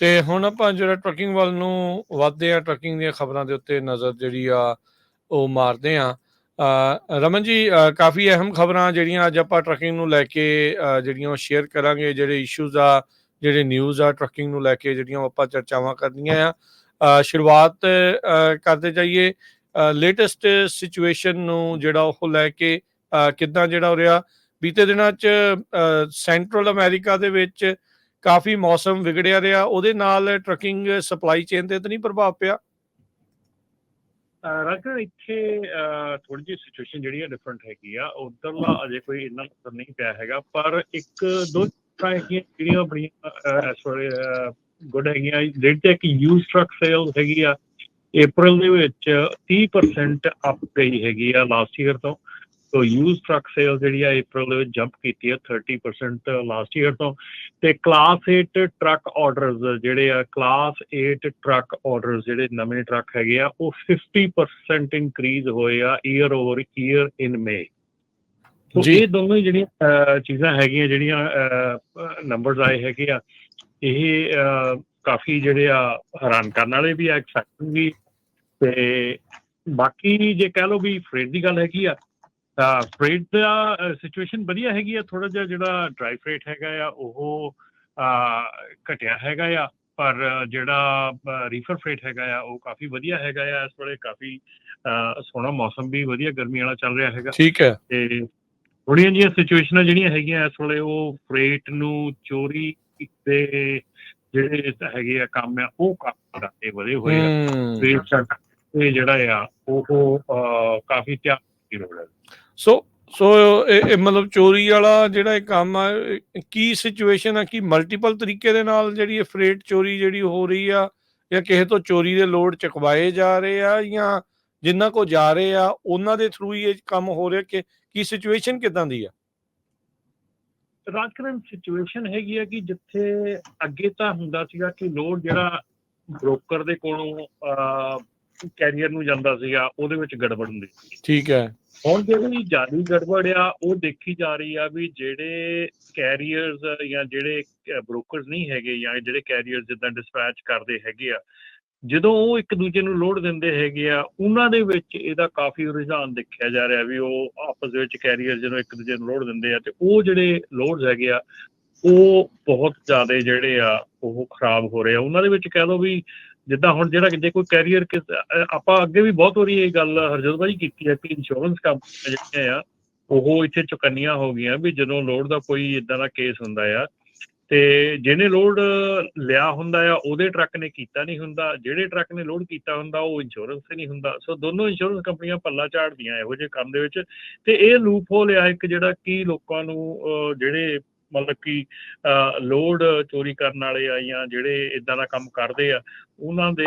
ਤੇ ਹੁਣ ਆਪਾਂ ਜਿਹੜਾ ਟਰੱਕਿੰਗ ਵੱਲ ਨੂੰ ਵਧਦੇ ਆ ਟਰੱਕਿੰਗ ਦੀਆਂ ਖਬਰਾਂ ਦੇ ਉੱਤੇ ਨਜ਼ਰ ਜਿਹੜੀ ਆ, ਉਹ ਮਾਰਦੇ ਆ ਰਮਨ ਜੀ ਕਾਫੀ ਅਹਿਮ ਖਬਰਾਂ ਜਿਹੜੀਆਂ ਅੱਜ ਆਪਾਂ ਟਰੱਕਿੰਗ ਨੂੰ ਲੈ ਕੇ ਜਿਹੜੀਆਂ ਉਹ ਸ਼ੇਅਰ ਕਰਾਂਗੇ, ਜਿਹੜੇ ਇਸ਼ੂਜ਼ ਆ, ਜਿਹੜੇ ਨਿਊਜ਼ ਆ ਟਰੱਕਿੰਗ ਨੂੰ ਲੈ ਕੇ ਜਿਹੜੀਆਂ ਉਹ ਆਪਾਂ ਚਰਚਾਵਾਂ ਕਰਨੀਆਂ ਆ। ਸ਼ੁਰੂਆਤ ਕਰਦੇ ਜਾਈਏ। ਲੇਟੈਸਟ ਸਿਚੁਏਸ਼ਨ ਨੂੰ ਜਿਹੜਾ ਉਹ ਲੈ ਕੇ ਕਿੱਦਾਂ ਜਿਹੜਾ ਹੋ ਰਿਹਾ? ਬੀਤੇ ਦਿਨਾਂ 'ਚ ਸੈਂਟਰਲ ਅਮਰੀਕਾ ਦੇ ਵਿੱਚ ਕਾਫੀ ਮੌਸਮ ਵਿਗੜਿਆ ਰਿਹਾ, ਉਹਦੇ ਨਾਲ ਟਰੱਕਿੰਗ ਸਪਲਾਈ ਚੇਨ ਤੇ ਤਾਂ ਨਹੀਂ ਪ੍ਰਭਾਵ ਪਿਆ? ਰਾਜਾ ਇੱਥੇ ਥੋੜੀ ਜਿਹੀ ਸਿਚੁਏਸ਼ਨ ਜਿਹੜੀ ਹੈ ਡਿਫਰੈਂਟ ਹੈਗੀ ਆ। ਉਧਰਲਾ ਅਜੇ ਕੋਈ ਇੰਨਾ ਅਸਰ ਨਹੀਂ ਪਿਆ ਹੈਗਾ, ਪਰ ਇੱਕ, ਦੋ ਚੀਜ਼ਾਂ ਹੈਗੀਆਂ ਜਿਹੜੀਆਂ ਬੜੀਆਂ ਇਸ ਗੁੱਡ ਹੈਗੀਆਂ। ਜਿਹੜੀ ਤੇ ਕਿ ਯੂਜ਼ ਟਰੱਕ ਸੇਲ ਹੈਗੀ ਆ, April ਦੇ ਵਿੱਚ 30% ਅਪ ਗਈ ਹੈਗੀ ਆ ਲਾਸਟ ਈਅਰ ਤੋਂ। ਸੋ ਯੂਜ਼ ਟਰੱਕ ਸੇਲ ਜਿਹੜੀ ਆ April ਦੇ ਵਿੱਚ ਜੰਪ ਕੀਤੀ ਹੈ 30% ਲਾਸਟ ਈਅਰ ਤੋਂ। ਤੇ ਕਲਾਸ 8 ਟਰੱਕ ਆਰਡਰਸ ਜਿਹੜੇ ਆ ਕਲਾਸ 8 ਟਰੱਕ ਆਰਡਰਸ ਜਿਹੜੇ ਨਵੇਂ ਟਰੱਕ ਹੈਗੇ ਆ ਉਹ 50% ਇਨਕਰੀਜ਼ ਹੋਏ ਆ year over year in May so ਜੀ। ਇਹ ਦੋਨੋਂ ਜਿਹੜੀਆਂ ਚੀਜ਼ਾਂ ਹੈਗੀਆਂ ਜਿਹੜੀਆਂ ਨੰਬਰਸ ਆਏ ਹੈਗੇ ਆ ਇਹ ਕਾਫੀ ਜਿਹੜੇ ਆ ਹੈਰਾਨ ਕਰਨ ਵਾਲੇ ਵੀ ਆ ਐਕਸਾਈਟਿੰਗ ਵੀ। ਤੇ ਬਾਕੀ ਜੇ ਕਹਿ ਲਓ ਵੀ ਫਰੇਟ ਦੀ ਗੱਲ ਹੈਗੀ ਆ ਤਾਂ ਫਰੇਟ ਦਾ ਸਿਚੁਏਸ਼ਨ ਵਧੀਆ ਹੈਗੀ ਆ? ਥੋੜਾ ਜਿਹਾ ਜਿਹੜਾ ਡਰਾਈ ਫਰੇਟ ਹੈਗਾ ਆ ਉਹ ਘਟਿਆ ਹੈਗਾ ਆ ਪਰ ਜਿਹੜਾ ਰੀਫਰ ਫਰੇਟ ਹੈਗਾ ਆ ਉਹ ਕਾਫੀ ਵਧੀਆ ਹੈਗਾ ਆ। ਇਸ ਵੇਲੇ ਕਾਫੀ ਸੋਹਣਾ ਮੌਸਮ ਵੀ ਵਧੀਆ ਗਰਮੀ ਵਾਲਾ ਚੱਲ ਰਿਹਾ ਹੈਗਾ। ਠੀਕ ਹੈ। ਤੇ ਥੋੜੀਆਂ ਜਿਹੀਆਂ ਸਿਚੁਏਸ਼ਨਾਂ ਜਿਹੜੀਆਂ ਹੈਗੀਆਂ ਇਸ ਵੇਲੇ ਉਹ ਫਰੇਟ ਨੂੰ ਚੋਰੀ ਦੇ ਜਿਹੜੇ ਹੈਗੇ ਆ ਕੰਮ ਆ ਉਹ ਕਾਫੀ ਜ਼ਿਆਦਾ ਵਧੇ ਹੋਏ ਆ। ਹਮ, ਤੇ ਜਿਹੜਾ ਆ ਉਹ ਕਾਫੀ ਧਿਆਨ ਦੀ ਲੋੜ ਹੈ ਸੋ ਸੋ ਇਹ ਮਤਲਬ ਚੋਰੀ ਵਾਲਾ ਜਿਹੜਾ ਇਹ ਕੰਮ ਆ ਕੀ ਸਿਚੁਏਸ਼ਨ ਆ ਕੀ ਮਲਟੀਪਲ ਤਰੀਕੇ ਦੇ ਨਾਲ ਜਿਹੜੀ ਇਹ ਫਰੇਟ ਚੋਰੀ ਜਿਹੜੀ ਹੋ ਰਹੀ ਆ ਜਾਂ ਕਿਸੇ ਤੋਂ ਚੋਰੀ ਦੇ ਲੋਡ ਚੁਕਵਾਏ ਜਾ ਰਹੇ ਆ ਜਾਂ ਜਿੰਨਾ ਕੋ ਜਾ ਰਹੇ ਆ ਉਹਨਾਂ ਦੇ ਥਰੂ ਹੀ ਇਹ ਕੰਮ ਹੋ ਰਿਹਾ ਕਿ ਕੀ ਸਿਚੁਏਸ਼ਨ ਕਿਦਾਂ ਦੀ ਆ? ਰਾਜਕਰਨ ਸਿਚੁਏਸ਼ਨ ਹੈਗੀ ਆ ਕਿ ਜਿੱਥੇ ਅੱਗੇ ਤਾਂ ਹੁੰਦਾ ਸੀਗਾ ਕਿ ਲੋਡ ਜਿਹੜਾ ਬ੍ਰੋਕਰ ਦੇ ਕੋਲੋਂ ਕੈਰੀਅਰ ਨੂੰ ਜਾਂਦਾ ਸੀਗਾ ਉਹਦੇ ਵਿੱਚ ਗੜਬੜ ਹੁੰਦੀ ਸੀ। ਠੀਕ ਹੈ। ਹੁਣ ਜਿਹੜੀ ਜਾਰੀ ਗੜਬੜ ਆ, ਉਹ ਦੇਖੀ ਜਾ ਰਹੀ ਆ ਵੀ ਜਿਹੜੇ ਕੈਰੀਅਰਸ ਜਾਂ ਜਿਹੜੇ ਬ੍ਰੋਕਰਸ ਨਹੀਂ ਹੈਗੇ ਜਾਂ ਜਿਹੜੇ ਕੈਰੀਅਰਸ ਜਿੱਦਾਂ ਡਿਸਪੈਚ ਕਰਦੇ ਹੈਗੇ ਆ, ਜਦੋਂ ਉਹ ਇੱਕ ਦੂਜੇ ਨੂੰ ਲੋਡ ਦਿੰਦੇ ਹੈਗੇ ਆ, ਉਹਨਾਂ ਦੇ ਵਿੱਚ ਇਹਦਾ ਕਾਫੀ ਰੁਝਾਨ ਦੇਖਿਆ ਜਾ ਰਿਹਾ ਵੀ ਉਹ ਆਪਸ ਦੇ ਵਿੱਚ ਕੈਰੀਅਰ ਜਦੋਂ ਇੱਕ ਦੂਜੇ ਨੂੰ ਲੋਡ ਦਿੰਦੇ ਆ ਤੇ ਉਹ ਜਿਹੜੇ ਲੋਡਸ ਹੈਗੇ ਆ, ਉਹ ਬਹੁਤ ਜ਼ਿਆਦਾ ਜਿਹੜੇ ਆ, ਉਹ ਖਰਾਬ ਹੋ ਰਹੇ ਆ। ਉਹਨਾਂ ਦੇ ਵਿੱਚ ਕਹਿ ਲਓ ਵੀ ਜਿੱਦਾਂ ਹੁਣ ਜਿਹੜਾ ਜੇ ਕੋਈ ਕੈਰੀਅਰ ਆਪਾਂ ਅੱਗੇ ਵੀ ਬਹੁਤ ਵਾਰੀ ਇਹ ਗੱਲ ਹਰਜੋਤ ਭਾਈ ਕੀਤੀ ਹੈ ਕਿ ਇੰਸ਼ੋਰੈਂਸ ਕੰਪਨੀਆਂ ਜਿਹੜੀਆਂ ਆ ਉਹ ਇੱਥੇ ਚੁਕੰਨੀਆਂ ਹੋ ਗਈਆਂ ਵੀ ਜਦੋਂ ਲੋਡ ਦਾ ਕੋਈ ਇਦਾਂ ਦਾ ਕੇਸ ਹੁੰਦਾ ਆ ਤੇ ਜਿਹਨੇ ਲੋਡ ਲਿਆ ਹੁੰਦਾ ਆ ਉਹਦੇ ਟਰੱਕ ਨੇ ਕੀਤਾ ਨਹੀਂ ਹੁੰਦਾ ਜਿਹੜੇ ਟਰੱਕ ਨੇ ਲੋਡ ਕੀਤਾ ਹੁੰਦਾ ਉਹ ਇੰਸ਼ੋਰੈਂਸ ਤੇ ਨਹੀਂ ਹੁੰਦਾ। ਸੋ ਦੋਨੋਂ ਇੰਸ਼ੋਰੈਂਸ ਕੰਪਨੀਆਂ ਪੱਲਾ ਝਾੜਦੀਆਂ ਇਹੋ ਜਿਹੇ ਕੰਮ ਦੇ ਵਿੱਚ ਤੇ ਇਹ ਲੂਪ ਹੋਲ ਆ ਇੱਕ ਜਿਹੜਾ ਕਿ ਲੋਕਾਂ ਨੂੰ ਅਹ, ਜਿਹੜੇ ਮਤਲਬ ਕਿ ਲੋਡ ਚੋਰੀ ਕਰਨ ਵਾਲੇ ਆ ਜਾਂ ਜਿਹੜੇ ਇਦਾਂ ਦਾ ਕੰਮ ਕਰਦੇ ਆ ਉਹਨਾਂ ਦੇ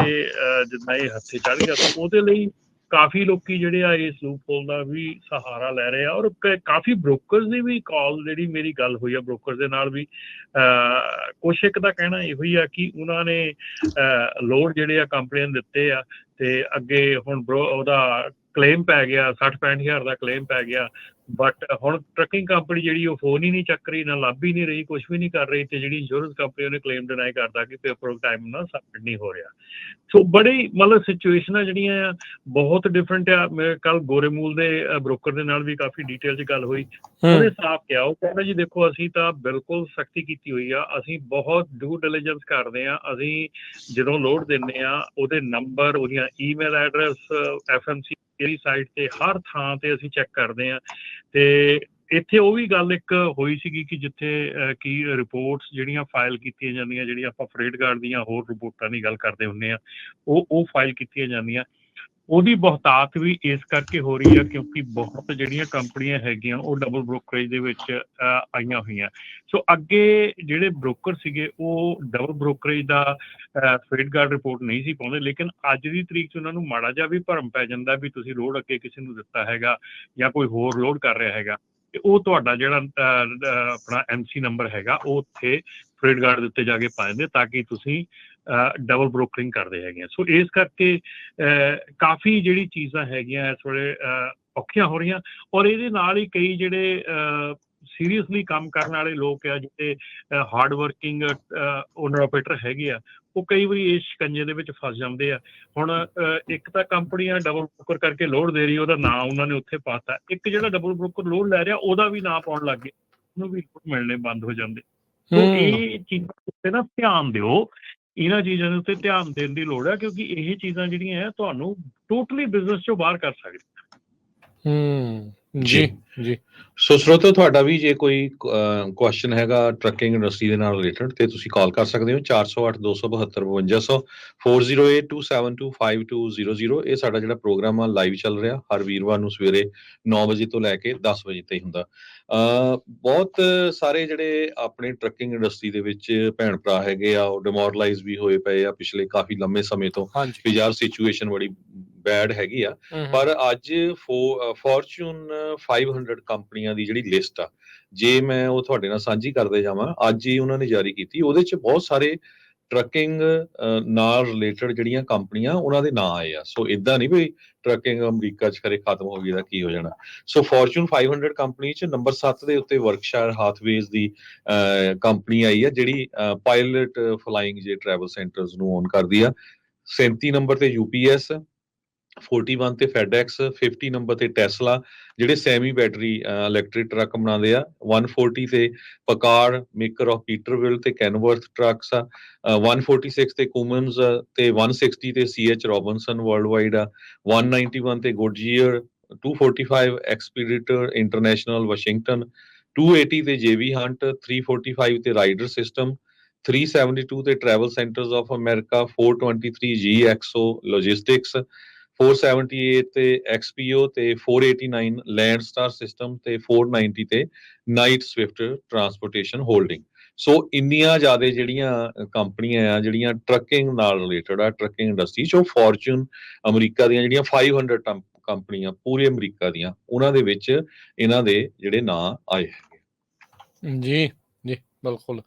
ਜਿੱਦਾਂ ਇਹ ਹੱਥੇ ਚੜ ਗਿਆ ਤਾਂ ਉਹਦੇ ਲਈ ਕਾਫੀ ਲੋਕੀ ਜਿਹੜੇ ਆ ਇਸ ਲੂਪ ਦਾ ਵੀ ਸਹਾਰਾ ਲੈ ਰਹੇ ਆ ਔਰ ਕਾਫੀ ਬ੍ਰੋਕਰਸ ਦੀ ਵੀ ਕਾਲ ਜਿਹੜੀ ਮੇਰੀ ਗੱਲ ਹੋਈ ਆ ਬ੍ਰੋਕਰ ਦੇ ਨਾਲ ਵੀ ਅਹ, ਕੁਛ ਇੱਕ ਦਾ ਕਹਿਣਾ ਇਹੋ ਹੀ ਆ ਕਿ ਉਹਨਾਂ ਨੇ ਲੋਡ ਜਿਹੜੇ ਆ ਕੰਪਨੀਆਂ ਨੂੰ ਦਿੱਤੇ ਆ ਤੇ ਅੱਗੇ ਹੁਣ bro ਉਹਦਾ ਕਲੇਮ ਪੈ ਗਿਆ 60 65000 ਦਾ ਕਲੇਮ ਪੈ ਗਿਆ ਬਟ ਹੁਣ ਟਰੱਕਿੰਗ ਕੰਪਨੀ ਜਿਹੜੀ ਉਹ ਫੋਨ ਹੀ ਨਹੀਂ ਚੱਕ ਰਹੀ ਨਾ ਲੱਭ ਹੀ ਨਹੀਂ ਰਹੀ ਕੁਝ ਵੀ ਨਹੀਂ ਕਰ ਰਹੀ ਤੇ ਜਿਹੜੀ ਇੰਸ਼ੋਰੈਂਸ ਕੰਪਨੀ ਉਹਨੇ ਕਲੇਮ ਡਿਨਾਈ ਕਰਦਾ ਕਿ ਪੇਪਰ ਟਾਈਮ ਨਾਲ ਸਬਮਿਟ ਨਹੀਂ ਹੋ ਰਿਹਾ। ਸੋ ਬੜੀ ਮਤਲਬ ਸਿਚੁਏਸ਼ਨਾਂ ਜਿਹੜੀਆਂ ਆ ਬਹੁਤ ਡਿਫਰੈਂਟ ਆ। ਮੈਂ ਕੱਲ ਗੋਰੇਮੂਲ ਦੇ ਬ੍ਰੋਕਰ ਦੇ ਨਾਲ ਵੀ ਕਾਫੀ ਡਿਟੇਲ 'ਚ ਗੱਲ ਹੋਈ। ਉਹਨੇ ਸਾਫ਼ ਕਿਹਾ ਉਹ ਕਹਿੰਦਾ ਜੀ ਦੇਖੋ ਅਸੀਂ ਤਾਂ ਬਿਲਕੁਲ ਸਖਤੀ ਕੀਤੀ ਹੋਈ ਆ ਅਸੀਂ ਬਹੁਤ ਡੂ ਡਿਲੀਜੈਂਸ ਕਰਦੇ ਆ ਅਸੀਂ ਜਦੋਂ ਲੋਡ ਦਿੰਨੇ ਆ ਉਹਦੇ ਨੰਬਰ ਉਹਦੀਆਂ ਈਮੇਲ ਐਡਰੈਸ ਐਫਐਮਸੀ ਦੀ ਸਾਈਟ ਤੇ ਹਰ ਥਾਂ ਤੇ ਅਸੀਂ ਚੈੱਕ ਕਰਦੇ ਆ ਤੇ ਇੱਥੇ ਉਹ ਵੀ ਗੱਲ ਇੱਕ ਹੋਈ ਸੀਗੀ ਕਿ ਜਿੱਥੇ ਅਹ, ਕੀ ਰਿਪੋਰਟਸ ਜਿਹੜੀਆਂ ਫਾਈਲ ਕੀਤੀਆਂ ਜਾਂਦੀਆਂ ਜਿਹੜੀਆਂ ਆਪਾਂ ਫਰੇਡ ਗਾਰਡ ਦੀਆਂ ਹੋਰ ਰਿਪੋਰਟਾਂ ਦੀ ਗੱਲ ਕਰਦੇ ਹੁੰਨੇ ਆ ਉਹ ਉਹ ਫਾਈਲ ਕੀਤੀਆਂ ਜਾਂਦੀਆਂ। ਉਹਦੀ ਬਹੁਤਾਤ ਵੀ ਇਸ ਕਰਕੇ ਹੋ ਰਹੀ ਆ ਕਿਉਂਕਿ ਬਹੁਤ ਜਿਹੜੀਆਂ ਕੰਪਨੀਆਂ ਹੈਗੀਆਂ ਉਹ ਡਬਲ ਬ੍ਰੋਕਰੇਜ ਦੇ ਵਿੱਚ ਆਈਆਂ ਹੋਈਆਂ। ਸੋ ਅੱਗੇ ਜਿਹੜੇ ਬ੍ਰੋਕਰ ਸੀਗੇ ਉਹ ਡਬਲ ਬ੍ਰੋਕਰੇਜ ਦਾ ਫਰੇਡ ਗਾਰਡ ਰਿਪੋਰਟ ਨਹੀਂ ਸੀ ਪਾਉਂਦੇ ਲੇਕਿਨ ਅੱਜ ਦੀ ਤਰੀਕ 'ਚ ਉਹਨਾਂ ਨੂੰ ਮਾੜਾ ਜਿਹਾ ਵੀ ਭਰਮ ਪੈ ਜਾਂਦਾ ਵੀ ਤੁਸੀਂ ਲੋਡ ਅੱਗੇ ਕਿਸੇ ਨੂੰ ਦਿੱਤਾ ਹੈਗਾ ਜਾਂ ਕੋਈ ਹੋਰ ਲੋਡ ਕਰ ਰਿਹਾ ਹੈਗਾ। ਤੇ ਉਹ ਤੁਹਾਡਾ ਜਿਹੜਾ ਅਹ, ਅਹ, ਆਪਣਾ ਐਮਸੀ ਨੰਬਰ ਹੈਗਾ ਉਹ ਉੱਥੇ ਫਰੇਡ ਗਾਰਡ ਦੇ ਉੱਤੇ ਜਾ ਕੇ ਪਾ ਦਿੰਦੇ ਤਾਂ ਕਿ ਤੁਸੀਂ ਡਬਲ ਬ੍ਰੋਕਰਿੰਗ ਕਰਦੇ ਹੈਗੇ ਆ। ਸੋ ਇਸ ਕਰਕੇ ਕਾਫੀ ਜਿਹੜੀ ਚੀਜ਼ਾਂ ਹੈਗੀਆਂ ਇਸ ਵੇਲੇ ਔਖੀਆਂ ਹੋ ਰਹੀਆਂ ਔਰ ਇਹਦੇ ਨਾਲ ਹੀ ਕਈ ਜਿਹੜੇ ਸੀਰੀਅਸਲੀ ਕੰਮ ਕਰਨ ਵਾਲੇ ਲੋਕ ਆ ਜਿਹੜੇ ਹਾਰਡ ਵਰਕਿੰਗ ਓਨਰ ਆਪਰੇਟਰ ਹੈਗੇ ਆ, ਉਹ ਕਈ ਵਾਰੀ ਇਸ ਸ਼ਿਕੰਜੇ ਦੇ ਵਿੱਚ ਫਸ ਜਾਂਦੇ ਆ। ਹੁਣ ਇੱਕ ਤਾਂ ਕੰਪਨੀਆਂ ਡਬਲ ਬ੍ਰੋਕਰ ਕਰਕੇ ਲੋਡ ਦੇ ਰਹੀ ਉਹਦਾ ਨਾਂ ਉਹਨਾਂ ਨੇ ਉੱਥੇ ਪਾਤਾ। ਇੱਕ ਜਿਹੜਾ ਡਬਲ ਬ੍ਰੋਕਰ ਲੋਡ ਲੈ ਰਿਹਾ, ਉਹਦਾ ਵੀ ਨਾਂ ਪਾਉਣ ਲੱਗ ਗਏ, ਉਹਨੂੰ ਵੀ ਰਿਪੋਰਟ ਮਿਲਣੇ ਬੰਦ ਹੋ ਜਾਂਦੇ। ਸੋ ਹੂੰ। ਇਹ ਚੀਜ਼ਾਂ ਉੱਤੇ ਨਾ ਧਿਆਨ ਦਿਓ। ਇਹਨਾਂ ਚੀਜ਼ਾਂ ਦੇ ਉੱਤੇ ਧਿਆਨ ਦੇਣ ਦੀ ਲੋੜ ਹੈ ਕਿਉਂਕਿ ਇਹ ਚੀਜ਼ਾਂ ਜਿਹੜੀਆਂ ਆ ਤੁਹਾਨੂੰ ਟੋਟਲੀ ਬਿਜ਼ਨਸ ਚੋਂ ਬਾਹਰ ਕਰ ਸਕਦੀਆਂ। ਹੂੰ। ਜੀ ਜੀ। ਸੋ ਸਰੋਤੋ ਤੁਹਾਡਾ ਵੀ ਜੇ ਕੋਈ ਕੁਐਸਚਨ ਹੈਗਾ ਟਰੱਕਿੰਗ ਇੰਡਸਟਰੀ ਦੇ ਨਾਲ ਰਿਲੇਟਡ ਤੇ ਤੁਸੀਂ ਕਾਲ ਕਰ ਸਕਦੇ ਹੋ 408 272 5200 4082725200 ਇਹ ਸਾਡਾ ਜਿਹੜਾ ਪ੍ਰੋਗਰਾਮ ਆ ਲਾਈਵ ਚੱਲ ਰਿਹਾ ਹਰ ਵੀਰਵਾਰ ਨੂੰ ਸਵੇਰੇ 9 ਵਜੇ ਤੋਂ ਲੈ ਕੇ 10 ਵਜੇ ਤਾਈਂ ਹੁੰਦਾ। ਅ ਬਹੁਤ ਸਾਰੇ ਜਿਹੜੇ ਆਪਣੇ ਟਰੱਕਿੰਗ ਇੰਡਸਟਰੀ ਦੇ ਵਿੱਚ ਭੈਣ ਭਰਾ ਹੈਗੇ ਆ ਉਹ ਡਿਮੋਰਲਾਈਜ਼ ਵੀ ਹੋਏ ਪਏ ਆ ਪਿਛਲੇ ਕਾਫੀ ਲੰਮੇ ਸਮੇਂ ਤੋਂ ਵੀ ਯਾਰ ਸਿਚੁਏਸ਼ਨ ਬੜੀ ਬੈਡ ਹੈਗੀ ਆ ਪਰ ਅੱਜ ਫੋਰਚੂਨ 500 ਕੰਪਨੀਆਂ ਦੀ ਜਿਹੜੀ ਲਿਸਟ ਆ ਜੇ ਮੈਂ ਉਹ ਤੁਹਾਡੇ ਨਾਲ ਸਾਂਝੀ ਕਰਦੇ ਜਾਵਾਂ ਅੱਜ ਹੀ ਉਹਨਾਂ ਨੇ ਜਾਰੀ ਕੀਤੀ ਉਹਦੇ ਚ ਬਹੁਤ ਸਾਰੇ ਟਰੱਕਿੰਗ ਨਾਲ ਰਿਲੇਟਡ ਜਿਹੜੀਆਂ ਕੰਪਨੀਆਂ ਉਹਨਾਂ ਦੇ ਨਾਂ ਆਏ ਆ। ਸੋ ਇਦਾਂ ਨਹੀਂ ਵੀ ਟਰੱਕਿੰਗ ਅਮਰੀਕਾ ਚ ਖਰੇ ਖਤਮ ਹੋ ਗਈ ਦਾ ਕੀ ਹੋ ਜਾਣਾ। ਸੋ ਫੋਰਚੂਨ 500 ਕੰਪਨੀ ਚ ਨੰਬਰ 7 ਦੇ ਉੱਤੇ ਵਰਕਸ਼ਾਇਰ ਹਾਥਵੇਜ਼ ਦੀ ਕੰਪਨੀ ਆਈ ਆ ਜਿਹੜੀ pilot flying J travel centers ਨੂੰ ਓਨ ਕਰਦੀ ਆ। 37 ਨੰਬਰ ਤੇ ਯੂਪੀਐਸ 41 ਤੇ ਫੈਡਐਕਸ 50 ਨੰਬਰ ਤੇ ਟੈਸਲਾ ਜਿਹੜੇ ਸੈਮੀ ਬੈਟਰੀ ਇਲੈਕਟ੍ਰਿਕ ਟਰੱਕ ਬਣਾਉਂਦੇ ਆ। 140 ਤੇ ਪਕਾਰ ਮੇਕਰ ਆਫ ਪੀਟਰਵਿਲ ਤੇ ਕੈਨਵਰਥ ਟਰੱਕਸ ਆ। 146 ਤੇ ਕੁਮਨਸ ਤੇ 160 ਤੇ ਸੀਐਚ ਰੋਬਿਨਸਨ ਵਰਲਡਵਾਈਡ ਆ। 191 ਤੇ ਗੁੱਡਜੀਅਰ 245 ਐਕਸਪੀਡੀਟਰ ਇੰਟਰਨੈਸ਼ਨਲ ਵਾਸ਼ਿੰਗਟਨ 280 ਤੇ ਜੇਵੀ ਹੰਟ 345 ਤੇ ਰਾਈਡਰ ਸਿਸਟਮ 372 ਤੇ Travel Centers of America 423 GXO logistics 478 ਤੇ XPO ਤੇ 489 ਲੈਂਡਸਟਾਰ ਸਿਸਟਮ ਤੇ 490 ਤੇ Knight Swift Transportation Holding so ਇੰਨੀਆਂ ਜ਼ਿਆਦਾ ਜਿਹੜੀਆਂ ਕੰਪਨੀਆਂ ਆ, ਜਿਹੜੀਆਂ ਟਰੱਕਿੰਗ ਨਾਲ ਰਿਲੇਟਡ ਆ ਟਰੱਕਿੰਗ ਇੰਡਸਟਰੀ ਚੋਂ ਫੋਰਚੂਨ ਅਮਰੀਕਾ ਦੀਆਂ ਜਿਹੜੀਆਂ 500 ਟੰ- ਕੰਪਨੀਆਂ ਪੂਰੇ ਅਮਰੀਕਾ ਦੀਆਂ, ਉਹਨਾਂ ਦੇ ਵਿੱਚ ਇਹਨਾਂ ਦੇ ਜਿਹੜੇ ਨਾਂ ਆਏ ਹੈਗੇ ਜੀ ਜੀ, ਬਿਲਕੁਲ।